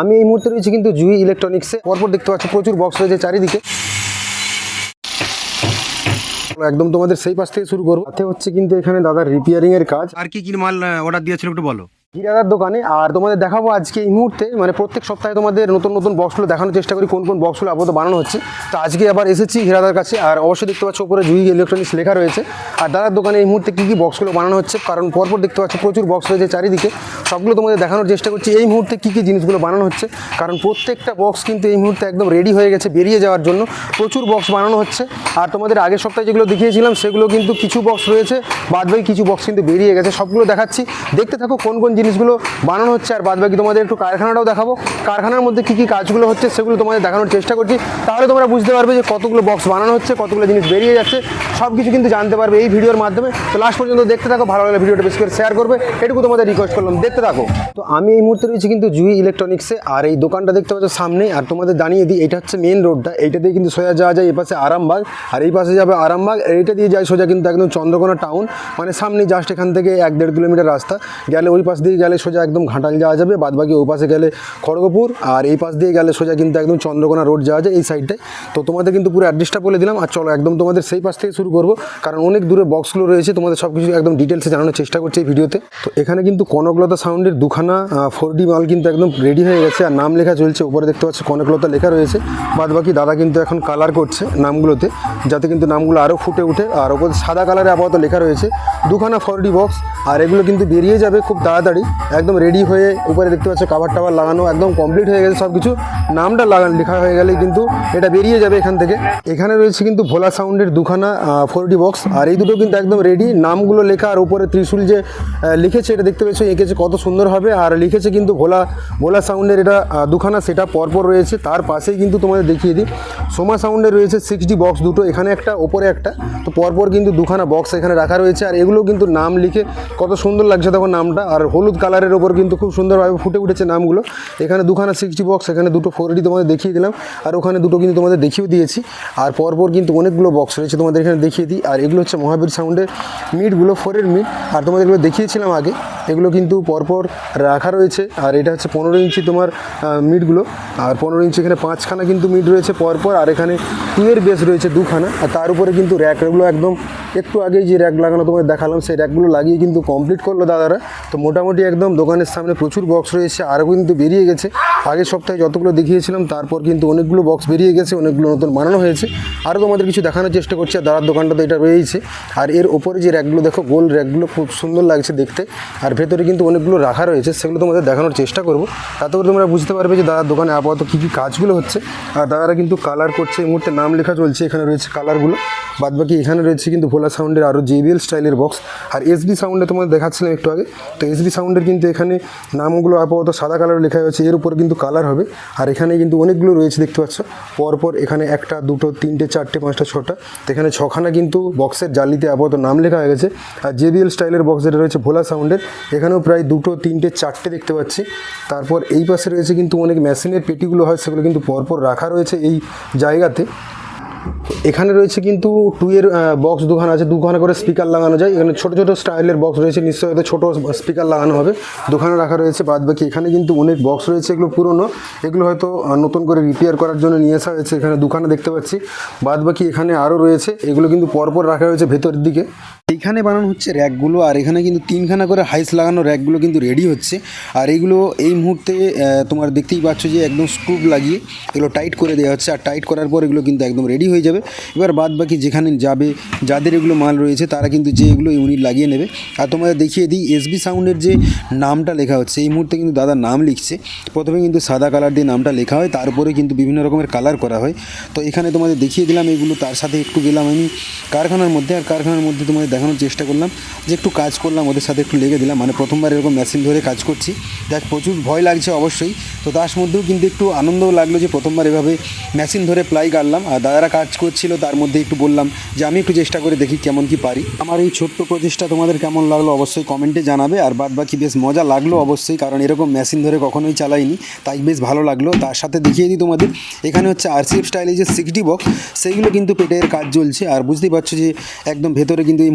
আমি এই মুহূর্তে রয়েছি কিন্তু জুই ইলেকট্রনিক্সে পরপর দেখতে পাচ্ছি প্রচুর বক্স রয়েছে চারিদিকে। একদম তোমাদের সেই পাশ থেকে শুরু করব। হচ্ছে কিন্তু এখানে দাদার রিপেয়ারিং এর কাজ। আর কি কি মাল অর্ডার দিয়েছিল একটু বলো। হিরাদার দোকানে, আর তোমাদের দেখাবো আজকে এই মুহূর্তে মানে প্রত্যেক সপ্তাহে তোমাদের নতুন নতুন বক্সগুলো দেখানোর চেষ্টা করি, কোন কোন বক্সগুলো আপাতত বানানো হচ্ছে। তো আজকে আবার এসেছি হিরাদার কাছে, আর অবশ্যই দেখতে পাচ্ছ উপরে জুই ইলেকট্রনিক্স লেখা রয়েছে। আর দাদার দোকানে এই মুহূর্তে কী কী বক্সগুলো বানানো হচ্ছে, কারণ পরপর দেখতে পাচ্ছ প্রচুর বক্স রয়েছে চারিদিকে। সবগুলো তোমাদের দেখানোর চেষ্টা করছি, এই মুহূর্তে কী কী জিনিসগুলো বানানো হচ্ছে, কারণ প্রত্যেকটা বক্স কিন্তু এই মুহূর্তে একদম রেডি হয়ে গেছে, বেরিয়ে যাওয়ার জন্য। প্রচুর বক্স বানানো হচ্ছে, আর তোমাদের আগের সপ্তাহে যেগুলো দেখিয়েছিলাম, সেগুলো কিন্তু কিছু বক্স রয়েছে, বাদ কিছু বক্স কিন্তু বেরিয়ে গেছে, সবগুলো দেখাচ্ছি। দেখতে থাকো কোন কোন জিনিসগুলো বানানো হচ্ছে আর বাদ বাকি তোমাদের একটু কারখানাটাও দেখাবো। কারখানার মধ্যে কী কী কাজগুলো হচ্ছে সেগুলো তোমাদের দেখানোর চেষ্টা করছি। তাহলে তোমরা বুঝতে পারবে যে কতগুলো বক্স বানানো হচ্ছে, কতগুলো জিনিস বেরিয়ে যাচ্ছে। সব কিছু কিন্তু জানতে পারবে এই ভিডিওর মাধ্যমে। তো লাস্ট পর্যন্ত দেখতে থাকো, ভালো লাগলে ভিডিওটা বেশি করে শেয়ার করবে। এটুকু তোমাদের রিকোয়েস্ট করলাম, দেখতে থাকো। তো আমি এই মুহূর্তে রয়েছি কিন্তু জুই ইলেকট্রনিক্সে আর এই দোকানটা দেখতে পাচ্ছ সামনেই। আর তোমাদের জানিয়ে দিই, এটা হচ্ছে মেন রোডটা এইটা দিয়ে কিন্তু সোজা যাওয়া যায় এই পাশে আরামবাগ। আর এই পাশে যাবে আরামবাগ। আর এইটা দিয়ে যায় সোজা কিন্তু একদম চন্দ্রকোনা টাউন মানে সামনে জাস্ট এখান থেকে এক দেড় কিলোমিটার রাস্তা। গেলে ওই পাশ দিয়ে গেলে সোজা একদম ঘাটাল যাওয়া যাবে। বাদ বাকি ওই পাশে গেলে খড়গপুর। আর এই পাশ দিয়ে গেলে সোজা কিন্তু একদম চন্দ্রকোনা রোড যাওয়া যায় এই সাইডটায় তো তোমাদের কিন্তু পুরো অ্যাড্রেসটা বলে দিলাম। আর চলো একদম তোমাদের সেই পাশ থেকে শুরু করব। কারণ অনেক দূরে বক্সগুলো রয়েছে, তোমাদের সব কিছু একদম ডিটেলসে জানানোর চেষ্টা করছি এই ভিডিওতে। তো এখানে কিন্তু কনকলতা সাউন্ডের দুখানা ফোর ডি মাল কিন্তু একদম রেডি হয়ে গেছে আর নাম লেখা চলছে। উপরে দেখতে পাচ্ছ কনকলতা লেখা রয়েছে। বাদ বাকি দাদা কিন্তু এখন কালার করছে নামগুলোতে, যাতে কিন্তু নামগুলো আরও ফুটে উঠে আর ওপর সাদা কালারে আপাতত লেখা রয়েছে, দুখানা ফোর ডি বক্স আর এগুলো কিন্তু বেরিয়ে যাবে খুব তাড়াতাড়ি, একদম রেডি হয়ে উপরে দেখতে পাচ্ছ কাভার টাভার লাগানো, একদম কমপ্লিট হয়ে গেছে সব কিছু নামটা লাগানো লেখা হয়ে গেলেই কিন্তু এটা বেরিয়ে যাবে এখান থেকে। এখানে রয়েছে কিন্তু ভোলা সাউন্ডের দুখানা ফোর ডি বক্স, আর এই দুটো কিন্তু একদম রেডি নামগুলো লেখা, আর উপরে ত্রিশুল যে লিখেছে, এটা দেখতে পেয়েছ, এঁকেছে কত সুন্দর হবে। আর লিখেছে কিন্তু ভোলা ভোলা সাউন্ডের এটা দুখানা সেটা পরপর রয়েছে। তার পাশেই কিন্তু তোমাদের দেখিয়ে দিই, সোমা সাউন্ডের রয়েছে সিক্স ডি বক্স দুটো, এখানে একটা, ওপরে একটা। তো পরপর কিন্তু দুখানা বক্স এখানে রাখা রয়েছে, আর এগুলো কিন্তু নাম লিখে কত সুন্দর লাগছে তখন নামটা। আর হলুদ কালারের ওপর কিন্তু খুব সুন্দরভাবে ফুটে উঠেছে নামগুলো। এখানে দুখানা সিক্সটি বক্স এখানে দুটো ফোর ডি তোমাদের দেখিয়ে দিলাম। আর ওখানে দুটো কিন্তু তোমাদের দেখিয়েও দিয়েছি। আর পরপর কিন্তু অনেকগুলো বক্স রয়েছে তোমাদের এখানে দেখিয়ে দিই। আর এগুলো হচ্ছে মহাবীর সাউন্ডের মিটগুলো ফোরের মিট আর তোমাদের এগুলো দেখিয়েছিলাম আগে, এগুলো কিন্তু পরপর রাখা রয়েছে। আর এটা হচ্ছে পনেরো ইঞ্চি তোমার মিটগুলো আর পনেরো ইঞ্চি এখানে পাঁচখানা কিন্তু মিট রয়েছে পরপর। আর এখানে টুয়ের বেস রয়েছে দুখানা। আর তার উপরে কিন্তু র্যাকগুলো একদম একটু আগেই যে র্যাক লাগানো তোমাদের দেখালাম, সেই র্যাকগুলো লাগিয়ে কিন্তু কমপ্লিট করল দাদারা। তো মোটামুটি একদম দোকানের সামনে প্রচুর বক্স রয়েছে আরও কিন্তু বেরিয়ে গেছে। আগের সপ্তাহে যতগুলো দেখিয়েছিলাম, তারপর কিন্তু অনেকগুলো বক্স বেরিয়ে গেছে, অনেকগুলো নতুন বানানো হয়েছে। আরও তোমাদের কিছু দেখানোর চেষ্টা করছি, আর দাদার দোকানটা তো এটা রয়েছে আর এর ওপরে যে র্যাকগুলো দেখো গোল র্যাকগুলো খুব সুন্দর লাগছে দেখতে। আর ভেতরে কিন্তু অনেকগুলো রাখা রয়েছে, সেগুলো তোমাদের দেখানোর চেষ্টা করব। তাতে করে তোমরা বুঝতে পারবে যে দাদার দোকানে আপাতত কী কী কাজগুলো হচ্ছে। আর দাদারা কিন্তু কালার করছে, এই মুহূর্তে নাম লেখা চলছে, এখানে রয়েছে কালারগুলো বাদ বাকি এখানে রয়েছে কিন্তু ভোলা সাউন্ডের আরও জেবিএল স্টাইলের বক্স আর এসবি সাউন্ডে তোমাদের দেখাচ্ছিলাম একটু আগে। তো এসবি সাউন্ডের কিন্তু এখানে নামগুলো আপাতত সাদা কালার লেখা হয়েছে। এর উপরে কিন্তু কালার হবে। আর এখানে কিন্তু অনেকগুলো রয়েছে, দেখতে পাচ্ছ। পরপর এখানে একটা, দুটো, তিনটে, চারটে, পাঁচটা, ছটা। তো এখানে ছখানা কিন্তু বক্সের জালিতে আপাতত নাম লেখা হয়ে গেছে। আর জেবিএল স্টাইলের বক্স যেটা রয়েছে ভোলা সাউন্ডের এখানেও প্রায় দুটো, তিনটে, চারটে দেখতে পাচ্ছি। তারপর এই পাশে রয়েছে কিন্তু অনেক মেশিনের পেটিগুলো হয়, সেগুলো কিন্তু পরপর রাখা রয়েছে এই জায়গাতে। এখানে রয়েছে কিন্তু টুয়ের বক্স দুখানা আছে। দুখানা করে স্পিকার লাগানো যায়। এখানে ছোটো ছোটো স্টাইলের বক্স রয়েছে। নিশ্চয়ই হয়তো ছোটো স্পিকার লাগানো হবে। দুখানা রাখা রয়েছে বাদ বাকি। এখানে কিন্তু অনেক বক্স রয়েছে। এগুলো পুরনো। এগুলো হয়তো নতুন করে রিপেয়ার করার জন্য নিয়ে আসা হয়েছে। এখানে দুখানা দেখতে পাচ্ছি। বাদ বাকি এখানে আরও রয়েছে। এগুলো কিন্তু পরপর রাখা হয়েছে ভেতরের দিকে। এইখানে বানানো হচ্ছে র্যাকগুলো, আর এখানে কিন্তু তিনখানা করে হাইস লাগানো র্যাকগুলো কিন্তু রেডি হচ্ছে। আর এইগুলো এই মুহূর্তে তোমার দেখতেই পাচ্ছ যে একদম স্ক্রুপ লাগিয়ে এগুলো টাইট করে দেওয়া হচ্ছে, আর টাইট করার পর এগুলো কিন্তু একদম রেডি হয়ে যাবে। এবার বাদ বাকি যেখানে যাবে, যাদের এগুলো মাল রয়েছে, তারা কিন্তু যে এগুলো ইউনিট লাগিয়ে নেবে। আর তোমাদের দেখিয়ে দিই এসবি সাউন্ডের যে নামটা লেখা হচ্ছে, এই মুহূর্তে কিন্তু দাদা নাম লিখছে। প্রথমে কিন্তু সাদা কালার দিয়ে নামটা লেখা হয় তারপরে কিন্তু বিভিন্ন রকমের কালার করা হয়। তো এখানে তোমাদের দেখিয়ে দিলাম এগুলো, তার সাথে একটু গেলাম আমি কারখানার মধ্যে, আর কারখানার মধ্যে তোমাদের দেখানোর চেষ্টা করলাম, যে একটু কাজ করলাম, ওদের সাথে একটু লেগে দিলাম। মানে প্রথমবার এরকম মেশিন ধরে কাজ করছি। দেখ, প্রচুর ভয় লাগছে অবশ্যই। তো তার মধ্যেও কিন্তু একটু আনন্দও লাগল যে প্রথমবার এভাবে মেশিন ধরে প্লাই কাটলাম আর দাদারা কাজ করছিল, তার মধ্যে একটু বললাম যে আমি একটু চেষ্টা করে দেখি কেমন কি পারি। আমার এই ছোট্ট প্রচেষ্টা তোমাদের কেমন লাগল অবশ্যই কমেন্টে জানাবে। আর বাদ বাকি বেশ মজা লাগল অবশ্যই, কারণ এরকম মেশিন ধরে কখনোই চালাইনি। তাই বেশ ভালো লাগল। তার সাথে দেখিয়ে দিই তোমাদের, এখানে হচ্ছে আরসিএফ স্টাইলে যে সিক্সটি বক্স সেইগুলো কিন্তু পেটের কাজ চলছে। আর বুঝতেই পারছ যে একদম ভেতরে কিন্তু এই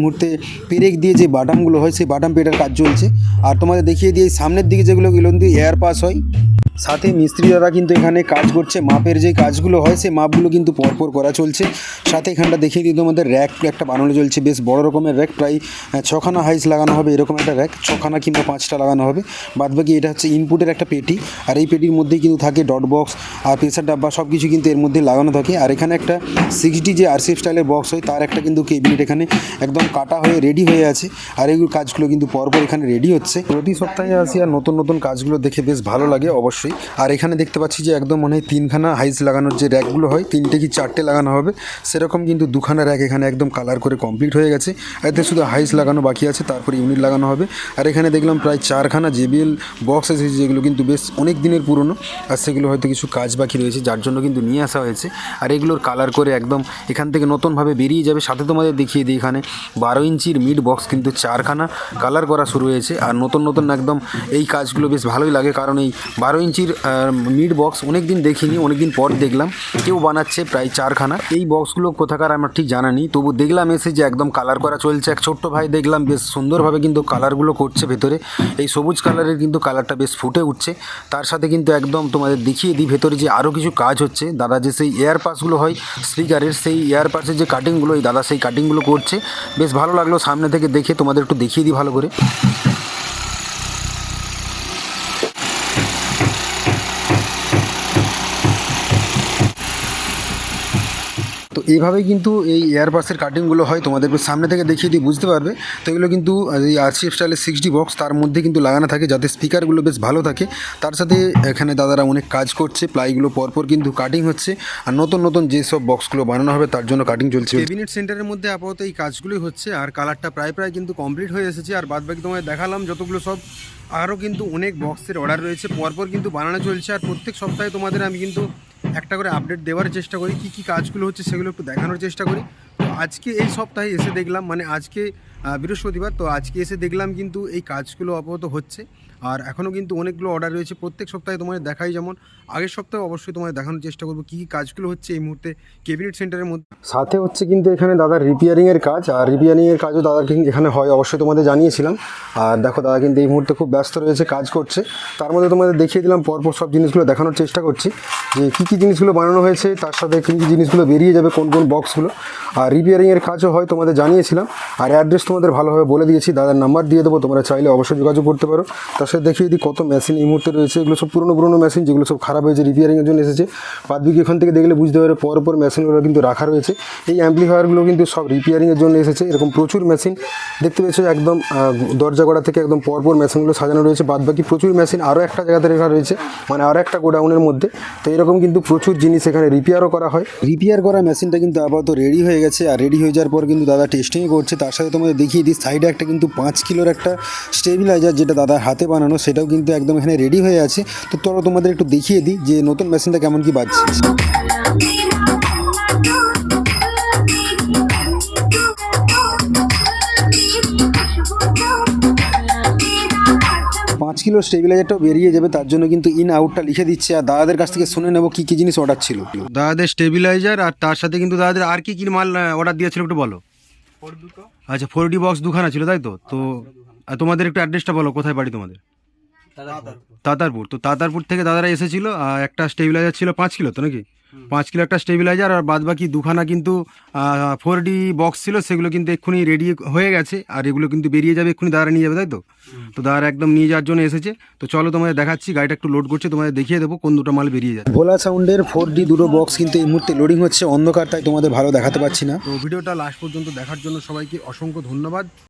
পেরেক দিয়ে যে বাটামগুলো হয়, সেই বাটাম পেটার কাজ চলছে। আর তোমাদের দেখিয়ে দিয়ে সামনের দিকে যেগুলো এগুলো কিন্তু এয়ার পাস হয়। সাথে মিস্ত্রি দাদা কিন্তু এখানে কাজ করছে, মাপের যে কাজগুলো হয় সেই মাপগুলো কিন্তু পরপর করা চলছে। সাথে এখানটা দেখিয়ে দিই, তোমাদের র্যাক একটা বানানো চলছে, বেশ বড় রকমের র্যাক, প্রায় ছখানা হাইস লাগানো হবে এরকম একটা র্যাক, ছখানা কিংবা পাঁচটা লাগানো হবে। বাদবাকি এটা হচ্ছে ইনপুটের একটা পেটি, আর এই পেটির মধ্যেই কিন্তু থাকে ডট বক্স আর প্রেসার ডাব্বা সব কিছু কিন্তু এর মধ্যে লাগানো থাকে। আর এখানে একটা সিক্সটি যে আরসিএফ স্টাইলের বক্স হয়, তার একটা কিন্তু কেবিনেট এখানে একদম কাটা হয়ে রেডি হয়ে আছে, আর এইগুলো কাজগুলো কিন্তু পরপর এখানে রেডি হচ্ছে। প্রতি সপ্তাহে আসি আর নতুন নতুন কাজগুলো দেখে বেশ ভালো লাগে, অবশ্যই আর এখানে দেখতে পাচ্ছি যে একদম মনে হয় তিনখানা হাইস লাগানোর যে র্যাকগুলো হয়, তিনটে কি চারটে লাগানো হবে, সেরকম কিন্তু দুখানা র্যাক এখানে একদম কালার করে কমপ্লিট হয়ে গেছে। এতে শুধু হাইস লাগানো বাকি আছে, তারপরে ইউনিট লাগানো হবে। আর এখানে দেখলাম প্রায় চারখানা জেবিএল বক্স এসেছে, যেগুলো কিন্তু বেশ অনেক দিনের পুরনো। আর সেগুলো হয়তো কিছু কাজ বাকি রয়েছে, যার জন্য কিন্তু নিয়ে আসা হয়েছে। আর এগুলোর কালার করে একদম এখান থেকে নতুনভাবে বেরিয়ে যাবে। সাথে তোমাদের দেখিয়ে দিই এখানে বারো ইঞ্চির মিড বক্স কিন্তু চারখানা কালার করা শুরু হয়েছে। আর নতুন নতুন একদম এই কাজগুলো বেশ ভালোই লাগে, কারণ এই বারো ইঞ্চির মিড বক্স অনেক দিন দেখিনি অনেক দিন পর দেখলাম। কেউ বানাচ্ছে প্রায় চারখানা। এই বক্সগুলো কোথাকার আমার ঠিক জানা নেই। তবু দেখলাম এসে যে একদম কালার করা চলছে। এক ছোট্ট ভাই দেখলাম বেশ সুন্দরভাবে কিন্তু কালারগুলো করছে ভেতরে। এই সবুজ কালারের কিন্তু কালারটা বেশ ফুটে উঠছে। তার সাথে কিন্তু একদম তোমাদের দেখিয়ে দিই, ভেতরে যে আরও কিছু কাজ হচ্ছে। দাদা যে সেই এয়ার পাসগুলো হয় স্পিকারের সেই এয়ার পাসের যে কাটিংগুলো এই দাদা সেই কাটিংগুলো করছে। বেশ ভালো লাগল সামনে থেকে দেখে, তোমাদের একটু দেখিয়ে দিই ভালো করে। এইভাবেই কিন্তু এই এয়ারবাসের কাটিংগুলো হয় তোমাদের সামনে থেকে দেখিয়ে দিয়ে বুঝতে পারবে? তো এগুলো কিন্তু এই আরসিএফ স্টাইলের সিক্সটি বক্স তার মধ্যে কিন্তু লাগানো থাকে যাতে স্পিকারগুলো বেশ ভালো থাকে। তার সাথে এখানে দাদারা অনেক কাজ করছে প্লাইগুলো পরপর কিন্তু কাটিং হচ্ছে। আর নতুন নতুন যেসব বক্সগুলো বানানো হবে, তার জন্য কাটিং চলছে। ক্যাবিনেট সেন্টারের মধ্যে আপাতত এই কাজগুলোই হচ্ছে, আর কালারটা প্রায় প্রায় কিন্তু কমপ্লিট হয়ে এসেছে। আর বাদ বাকি তোমায় দেখালাম, যতগুলো সব আরও কিন্তু অনেক বক্সের অর্ডার রয়েছে, পরপর কিন্তু বানানো চলছে। আর প্রত্যেক সপ্তাহে তোমাদের আমি কিন্তু একটা করে আপডেট দেওয়ার চেষ্টা করি কী কী কাজগুলো হচ্ছে সেগুলো একটু দেখানোর চেষ্টা করি। তো আজকে এই সপ্তাহে এসে দেখলাম মানে আজকে বৃহস্পতিবার তো আজকে এসে দেখলাম কিন্তু এই কাজগুলো আপাতত হচ্ছে। আর এখনও কিন্তু অনেকগুলো অর্ডার রয়েছে প্রত্যেক সপ্তাহে তোমাদের দেখাই যেমন আগের সপ্তাহে অবশ্যই তোমাদের দেখানোর চেষ্টা করব কী কী কাজগুলো হচ্ছে এই মুহূর্তে ক্যাবিনেট সেন্টারের মধ্যে। সাথে হচ্ছে কিন্তু এখানে দাদার রিপেয়ারিংয়ের কাজ আর রিপেয়ারিংয়ের কাজও দাদার কিন্তু এখানে হয় অবশ্যই তোমাদের জানিয়েছিলাম। আর দেখো দাদা কিন্তু এই মুহূর্তে খুব ব্যস্ত রয়েছে কাজ করছে। তার মধ্যে তোমাদের দেখিয়ে দিলাম পরপর সব জিনিসগুলো দেখানোর চেষ্টা করছি। যে কী কী জিনিসগুলো বানানো হয়েছে, তার সাথে কী কী জিনিসগুলো বেরিয়ে যাবে, কোন কোন বক্সগুলো আর রিপেয়ারিংয়ের কাজও হয়, তোমাদের জানিয়েছিলাম। আর অ্যাড্রেস তোমাদের ভালোভাবে বলে দিয়েছি, দাদার নাম্বার দিয়ে দেবো, তোমরা চাইলে অবশ্যই যোগাযোগ করতে পারো। তার সাথে দেখিয়ে দিই কত মেশিন এই মুহূর্তে রয়েছে, এগুলো সব পুরনো পুরনো মেশিন যেগুলো সব খারাপ হয়েছে রিপেয়ারিংয়ের জন্য এসেছে। বাদ বিকি এখান থেকে দেখলে বুঝতে পারবে পর পর মেশিনগুলো কিন্তু রাখা রয়েছে। এই অ্যাম্পলিফায়ারগুলো কিন্তু সব রিপেয়ারিংয়ের জন্য এসেছে, এরকম প্রচুর মেশিন দেখতে পেয়েছ একদম দরজা গড়া থেকে একদম পরপর মেশিনগুলো সাজানো রয়েছে বাদ বাকি প্রচুর মেশিন আরও একটা জায়গাতে রাখা রয়েছে মানে আরও একটা গোডাউনের মধ্যে। তো এরকম কিন্তু প্রচুর জিনিস এখানে রিপেয়ারও করা হয়। রিপেয়ার করা মেশিনটা কিন্তু আপাতত রেডি হয়ে গেছে আর রেডি হয়ে যাওয়ার পর কিন্তু দাদা টেস্টিংও করছে। তার সাথে তোমাদের দেখিয়ে দিই সাইডে একটা কিন্তু পাঁচ কিলোর একটা স্টেবিলাইজার যেটা দাদার হাতে বানানো, সেটাও কিন্তু একদম এখানে রেডি হয়ে আছে। তো তোরা তোমাদের একটু দেখিয়ে দিই যে নতুন মেশিনটা কেমন কি বাজছে। পাঁচ স্টেবিলাইজারটা স্টেবিলাইজারটাও বেরিয়ে যাবে তার জন্য কিন্তু ইন আউটটা লিখে দিচ্ছে। আর দাদাদের কাছ থেকে শুনে নেব কী কী জিনিস অর্ডার ছিল। দাদাদের স্টেবিলাইজার আর তার সাথে কিন্তু দাদাদের আর কি কি মাল অর্ডার দিয়েছিল একটু বলো। আচ্ছা ফোর ডি বক্স দুখানা ছিল তাই তো? তো আর তোমাদের একটু অ্যাড্রেসটা বলো কোথায় বাড়ি তোমাদের? তাতারপুর। তো তাতারপুর থেকে দাদারা এসেছিল আর একটা স্টেবিলাইজার ছিল পাঁচ কিলো তো নাকি? পাঁচ কিলো একটা স্টেবিলাইজার আর বাদ বাকি দুখানা কিন্তু ফোর ডি বক্স ছিল সেগুলো কিন্তু এক্ষুনি রেডি হয়ে গেছে আর এগুলো কিন্তু বেরিয়ে যাবে এক্ষুনি দাদারা নিয়ে যাবে তাই তো? তো দাদারা একদম নিয়ে যাওয়ার জন্য এসেছে। তো চলো তোমাদের দেখাচ্ছি গাড়িটা একটু লোড করছে তোমাদের দেখিয়ে দেবো কোন দুটো মাল বেরিয়ে যায় ভোলা সাউন্ডের ফোর ডি দুটো বক্স কিন্তু এই মুহূর্তে লোডিং হচ্ছে অন্ধকার তাই তোমাদের ভালো দেখাতে পাচ্ছি না। তো ভিডিওটা লাস্ট পর্যন্ত দেখার জন্য সবাইকে অসংখ্য ধন্যবাদ।